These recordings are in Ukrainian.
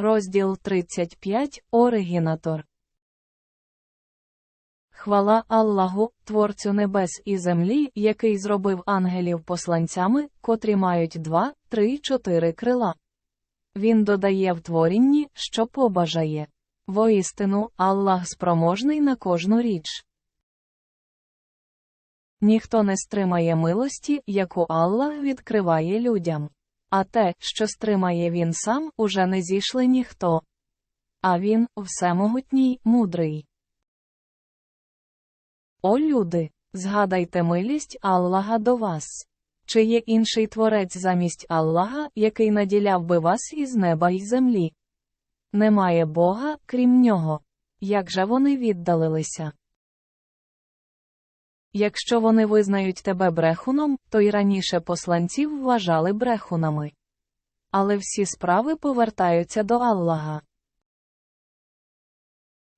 Розділ 35 Оригінатор Хвала Аллаху, Творцю небес і землі, який зробив ангелів посланцями, котрі мають два, три, чотири крила. Він додає в творінні, що побажає. Воістину, Аллах спроможний на кожну річ. Ніхто не стримає милості, яку Аллах відкриває людям. А те, що стримає він сам, уже не зійшли ніхто. А він, всемогутній, мудрий. О люди, згадайте милість Аллаха до вас. Чи є інший творець замість Аллаха, який наділяв би вас із неба й землі? Немає Бога, крім нього. Як же вони віддалилися? Якщо вони визнають тебе брехуном, то й раніше посланців вважали брехунами. Але всі справи повертаються до Аллаха.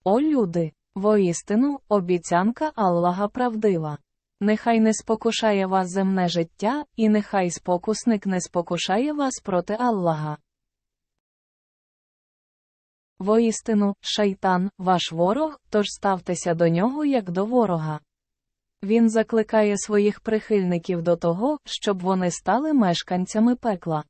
О люди, воістину, обіцянка Аллаха правдива. Нехай не спокушає вас земне життя, і нехай спокусник не спокушає вас проти Аллаха. Воістину, шайтан, ваш ворог, тож ставтеся до нього як до ворога. Він закликає своїх прихильників до того, щоб вони стали мешканцями пекла.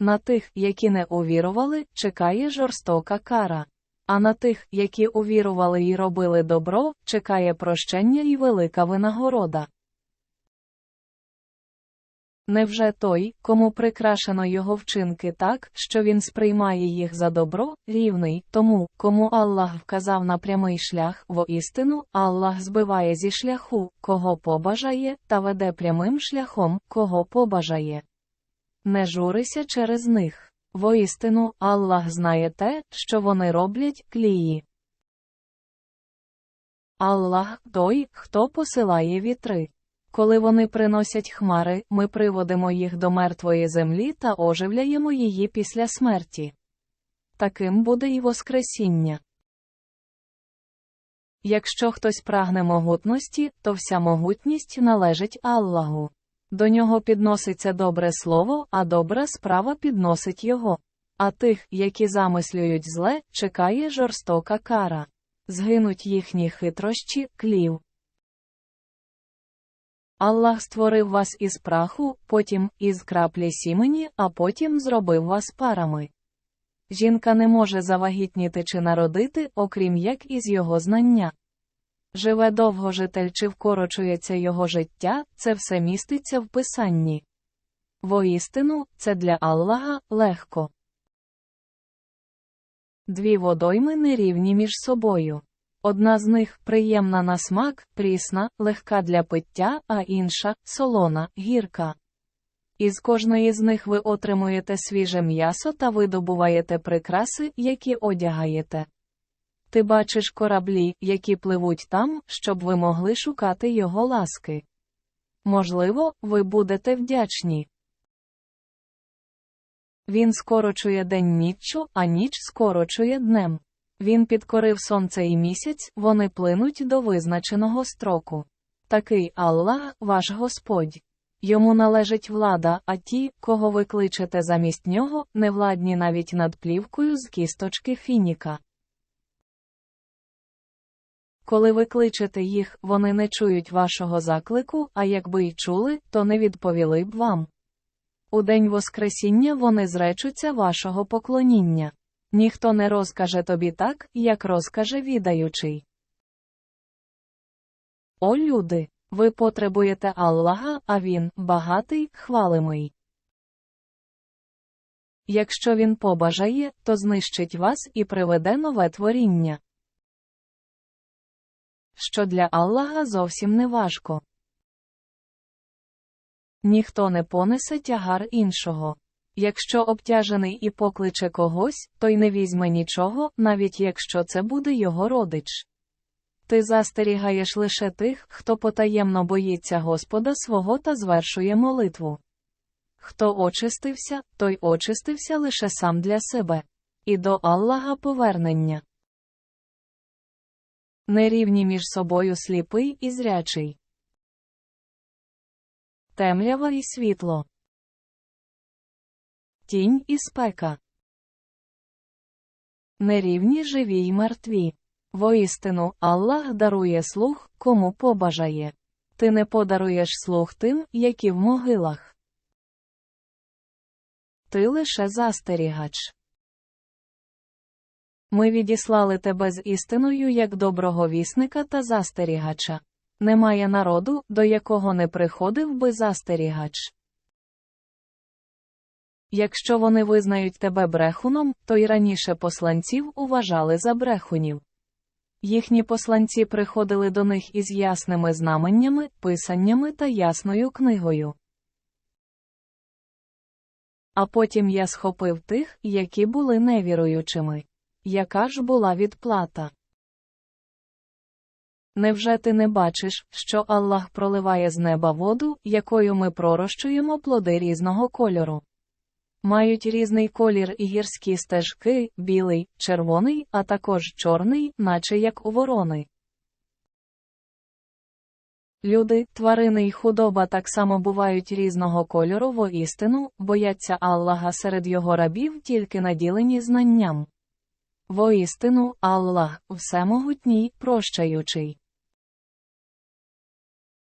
На тих, які не увірували, чекає жорстока кара. А на тих, які увірували і робили добро, чекає прощення і велика винагорода. Невже той, кому прикрашено його вчинки так, що він сприймає їх за добро, рівний тому, кому Аллах вказав на прямий шлях, воістину, Аллах збиває зі шляху, кого побажає, та веде прямим шляхом, кого побажає. Не журися через них. Воістину, Аллах знає те, що вони роблять клії. Аллах той, хто посилає вітри. Коли вони приносять хмари, ми приводимо їх до мертвої землі та оживляємо її після смерті. Таким буде і Воскресіння. Якщо хтось прагне могутності, то вся могутність належить Аллаху. До нього підноситься добре слово, а добра справа підносить його. А тих, які замислюють зле, чекає жорстока кара. Згинуть їхні хитрощі, клів. Аллах створив вас із праху, потім із краплі сімені, а потім зробив вас парами. Жінка не може завагітніти чи народити, окрім як із його знання. Живе довго житель чи вкорочується його життя, це все міститься в писанні. Воістину, це для Аллаха легко. Дві водойми нерівні між собою. Одна з них приємна на смак, прісна, легка для пиття, а інша солона, гірка. Із кожної з них ви отримуєте свіже м'ясо та видобуваєте прикраси, які одягаєте. Ти бачиш кораблі, які пливуть там, щоб ви могли шукати його ласки. Можливо, ви будете вдячні. Він скорочує день ніччю, а ніч скорочує днем. Він підкорив сонце і місяць, вони плинуть до визначеного строку. Такий Аллах, ваш Господь. Йому належить влада, а ті, кого ви кличете замість нього, не владні навіть над плівкою з кісточки фініка. Коли ви кличете їх, вони не чують вашого заклику, а якби й чули, то не відповіли б вам. У день Воскресіння вони зречуться вашого поклоніння. Ніхто не розкаже тобі так, як розкаже відаючий. О люди! Ви потребуєте Аллаха, а він багатий, хвалимий. Якщо він побажає, то знищить вас і приведе нове творіння. Що для Аллаха зовсім не важко. Ніхто не понесе тягар іншого. Якщо обтяжений і покличе когось, той не візьме нічого, навіть якщо це буде його родич. Ти застерігаєш лише тих, хто потаємно боїться Господа свого та звершує молитву. Хто очистився, той очистився лише сам для себе. І до Аллаха повернення. Нерівні між собою сліпий і зрячий. Темрява і світло. Тінь і спека. Нерівні живі й мертві. Воістину, Аллах дарує слух, кому побажає. Ти не подаруєш слух тим, які в могилах. Ти лише застерігач. Ми відіслали тебе з істиною як доброго вісника та застерігача. Немає народу, до якого не приходив би застерігач. Якщо вони визнають тебе брехуном, то й раніше посланців уважали за брехунів. Їхні посланці приходили до них із ясними знаменнями, писаннями та ясною книгою. А потім я схопив тих, які були невіруючими. Яка ж була відплата? Невже ти не бачиш, що Аллах проливає з неба воду, якою ми пророщуємо плоди різного кольору? Мають різний колір і гірські стежки, білий, червоний, а також чорний, наче як у ворони. Люди, тварини й худоба так само бувають різного кольору воістину, бояться Аллаха серед його рабів тільки наділені знанням. Воістину, Аллах, всемогутній, прощаючий.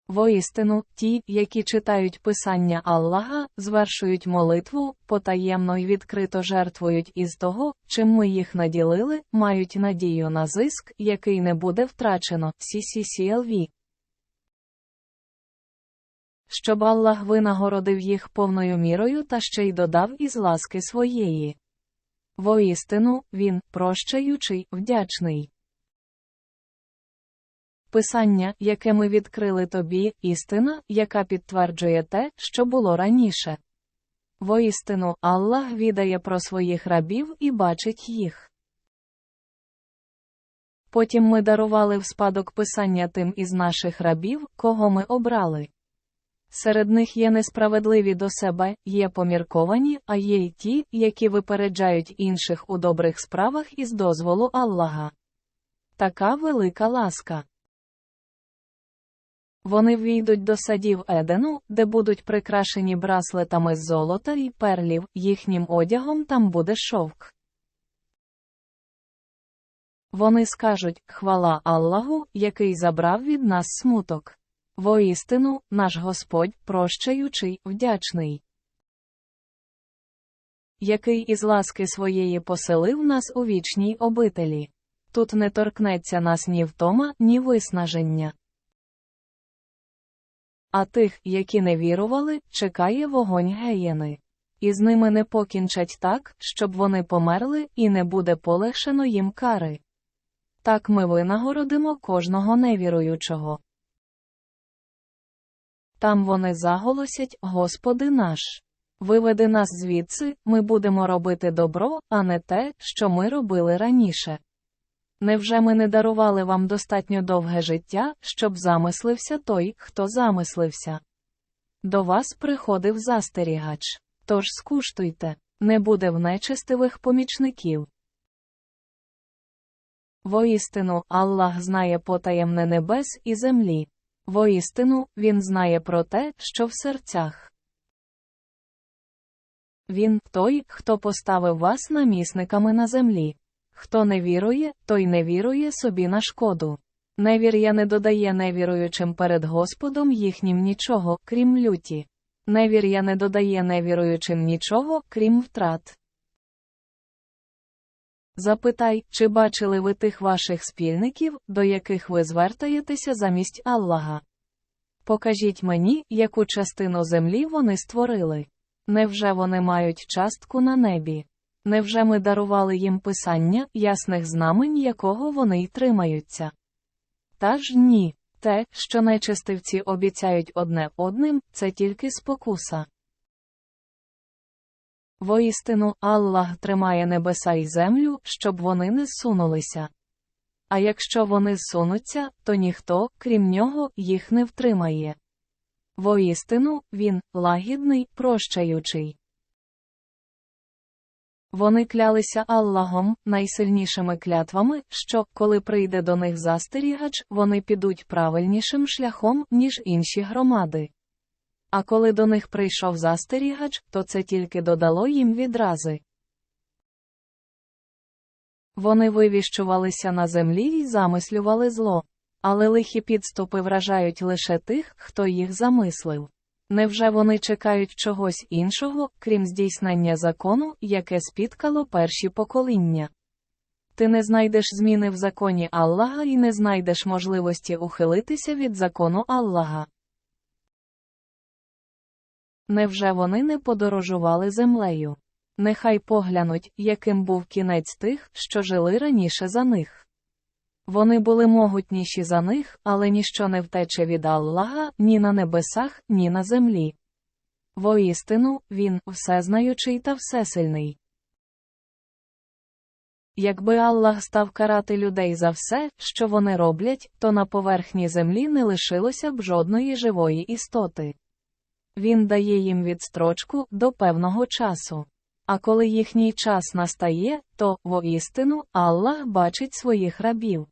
Воістину, ті, які читають Писання Аллаха, звершують молитву, потаємно й відкрито жертвують із того, чим ми їх наділили, мають надію на зиск, який не буде втрачено. CCCLV. Щоб Аллах винагородив їх повною мірою та ще й додав із ласки своєї. Воістину, він, прощаючий, вдячний. Писання, яке ми відкрили тобі, істина, яка підтверджує те, що було раніше. Воістину, Аллах відає про своїх рабів і бачить їх. Потім ми дарували в спадок писання тим із наших рабів, кого ми обрали. Серед них є несправедливі до себе, є помірковані, а є й ті, які випереджають інших у добрих справах із дозволу Аллаха. Така велика ласка. Вони війдуть до садів Едену, де будуть прикрашені браслетами з золота і перлів, їхнім одягом там буде шовк. Вони скажуть хвала Аллаху, який забрав від нас смуток. Воістину, наш Господь, прощаючий, вдячний, який із ласки своєї поселив нас у вічній обителі. Тут не торкнеться нас ні втома, ні виснаження. А тих, які не вірували, чекає вогонь геєни. І з ними не покінчать так, щоб вони померли, і не буде полегшено їм кари. Так ми винагородимо кожного невіруючого. Там вони заголосять, Господи наш. Виведи нас звідси, ми будемо робити добро, а не те, що ми робили раніше. Невже ми не дарували вам достатньо довге життя, щоб замислився той, хто замислився? До вас приходив застерігач. Тож скуштуйте, не буде в нечестивих помічників. Воістину, Аллах знає потаємне небес і землі. Воістину, Він знає про те, що в серцях. Він той, хто поставив вас намісниками на землі. Хто не вірує, той не вірує собі на шкоду. Невір'я не додає невіруючим перед Господом їхнім нічого, крім люті. Невір'я не додає невіруючим нічого, крім втрат. Запитай, чи бачили ви тих ваших спільників, до яких ви звертаєтеся замість Аллаха. Покажіть мені, яку частину землі вони створили. Невже вони мають частку на небі? Невже ми дарували їм писання, ясних знамень якого вони й тримаються? Та ж ні. Те, що нечистивці обіцяють одне одним, це тільки спокуса. Воістину, Аллах тримає небеса й землю, щоб вони не зсунулися. А якщо вони зсунуться, то ніхто, крім нього, їх не втримає. Воістину, він лагідний, прощаючий. Вони клялися Аллахом, найсильнішими клятвами, що, коли прийде до них застерігач, вони підуть правильнішим шляхом, ніж інші громади. А коли до них прийшов застерігач, то це тільки додало їм відрази. Вони вивіщувалися на землі і замислювали зло. Але лихі підступи вражають лише тих, хто їх замислив. Невже вони чекають чогось іншого, крім здійснення закону, яке спіткало перші покоління? Ти не знайдеш зміни в законі Аллаха і не знайдеш можливості ухилитися від закону Аллаха. Невже вони не подорожували землею? Нехай поглянуть, яким був кінець тих, що жили раніше за них. Вони були могутніші за них, але ніщо не втече від Аллаха ні на небесах, ні на землі. Воістину, Він всезнаючий та всесильний. Якби Аллах став карати людей за все, що вони роблять, то на поверхні землі не лишилося б жодної живої істоти. Він дає їм відстрочку до певного часу. А коли їхній час настає, то, воістину, Аллах бачить своїх рабів.